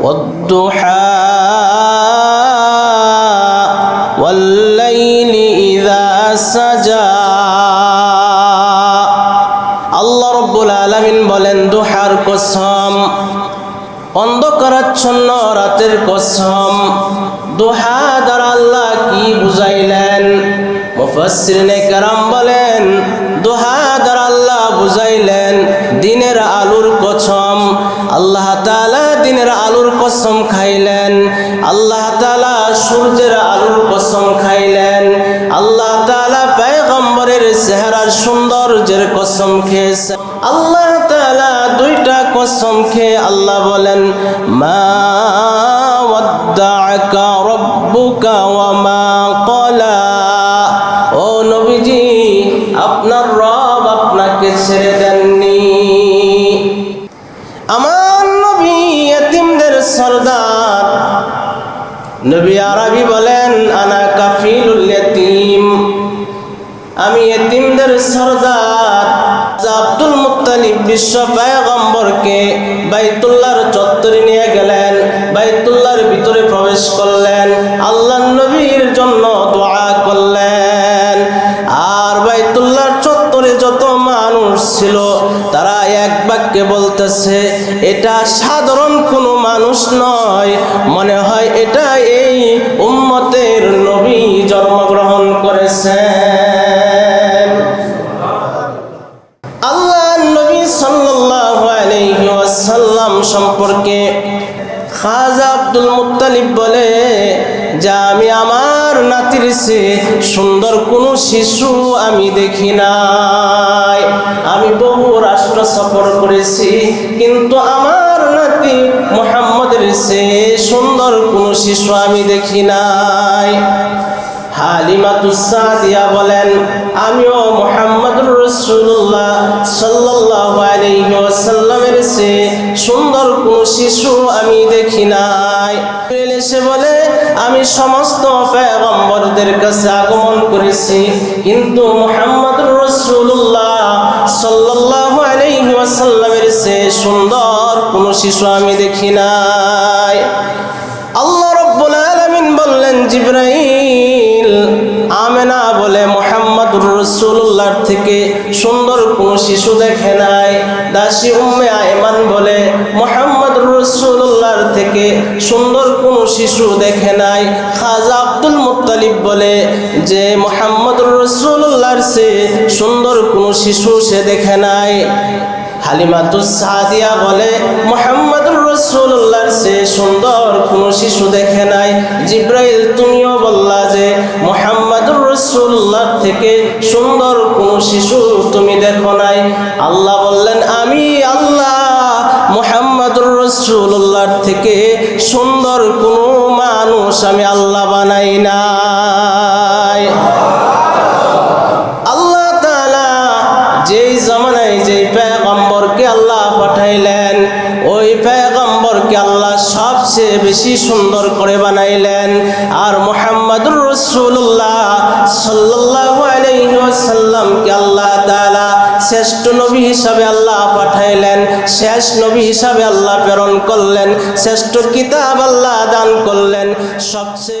والضحى والليل إذا سجى আল্লাহ রব্বুল আলামিন বলেন দুহার কসম অন্ধকারাচ্ছন্ন রাতের কসম দোহা দ্বারা আল্লাহ কি বুঝাইলেন মুফাসসিরিনে কেরাম বলেন দোহা দ্বারা আল্লাহ বুঝাইলেন, দিনের আলুর কসম আল্লাহ তাআলা দিনের আলুর কসম খাইলেন। আল্লাহ তাআলা সূর্যের আলুর কসম খাইলেন। আল্লাহ তাআলা পয়গম্বরের চেহারার সৌন্দর্যের কসম খেয়েছে। আল্লাহ তাআলা দুইটা কসম খেয়ে আল্লাহ বলেন, মা রব্বুকা ওয়া মা আমার নবী এতিমদের সর্দার। নবী আরবি বলেন, আনা কাফিলুল ইয়তিম আমি এতিমদের সর্দার। আব্দুল মুত্তালিব বিশ্ব পায়গম্বরকে বাইতুল্লাহর চত্বরে নিয়ে গেলেন। বাইতুল্লাহর ভিতরে প্রবেশ করলেন। তারা এক বাক্যে বলতেছে, এটা সাধারণ কোনো মানুষ নয়। মনে হয় এটা এই উম্মতের নবী জন্মগ্রহণ করেছেন। আল্লাহ নবী ওয়াসাল্লাম সম্পর্কে খাজা আব্দুল মুত্তালিব বলে যা, আমি আমার নাতির সে সুন্দর কোনো শিশু আমি দেখি নাই। আমি বহু সফর করেছি, কিন্তু আমার নাতি মোহাম্মদের সে সুন্দর কোনো শিশু আমি দেখি নাই। হালিমাতুসাদিয়া বলেন, আমিও রসুল্লাহ সে সুন্দর শিশু আমি দেখি নাই। এসে বলে, আমি সমস্ত পয়গম্বরদের কাছে আগমন করেছি, কিন্তু মোহাম্মদুর শিশু আমি দেখি নাই। আল্লাহ রব্বুল আলামিন বললেন, জিব্রাইল, আমেনা বলে মোহাম্মদুর রসুল্লাহর থেকে সুন্দর কোন শিশু দেখে নাই। দাসী উম্মে আয়মান বলে, মোহাম্মদুর রসুল্লাহর থেকে সুন্দর কোন শিশু দেখে নাই। খাজা আব্দুল মুত্তালিব বলে, যে মোহাম্মদুর রসুল্লাহর সে সুন্দর কোন শিশু সে দেখে নাই। সাদিয়া বলে, মোহাম্মদুর রসুল্লাহর সে সুন্দর কোন শিশু দেখে নাই। জিব্রাইল তুমিও বললা যে, মোহাম্মদুর রসুল্লাহ থেকে সুন্দর কোন শিশু তুমি দেখো নাই। আল্লাহ বললেন, আমি আল্লাহ, মোহাম্মদুর রসুল্লাহর থেকে সুন্দর কোন মানুষ আমি আল্লাহ বানাই নাই। পাঠাইলেন ওই পেগম্বরকে আল্লাহ সবচেয়ে বেশি সুন্দর করে বানাইলেন। আর মোহাম্মদুর রসুল্লাহ ওয়াসাল্লামকে আল্লাহ তাআলা শ্রেষ্ঠ নবী হিসাবে আল্লাহ পাঠাইলেন। শেষ নবী হিসাবে আল্লাহ প্রেরণ করলেন। শ্রেষ্ঠ কিতাব আল্লাহ দান করলেন। সবচেয়ে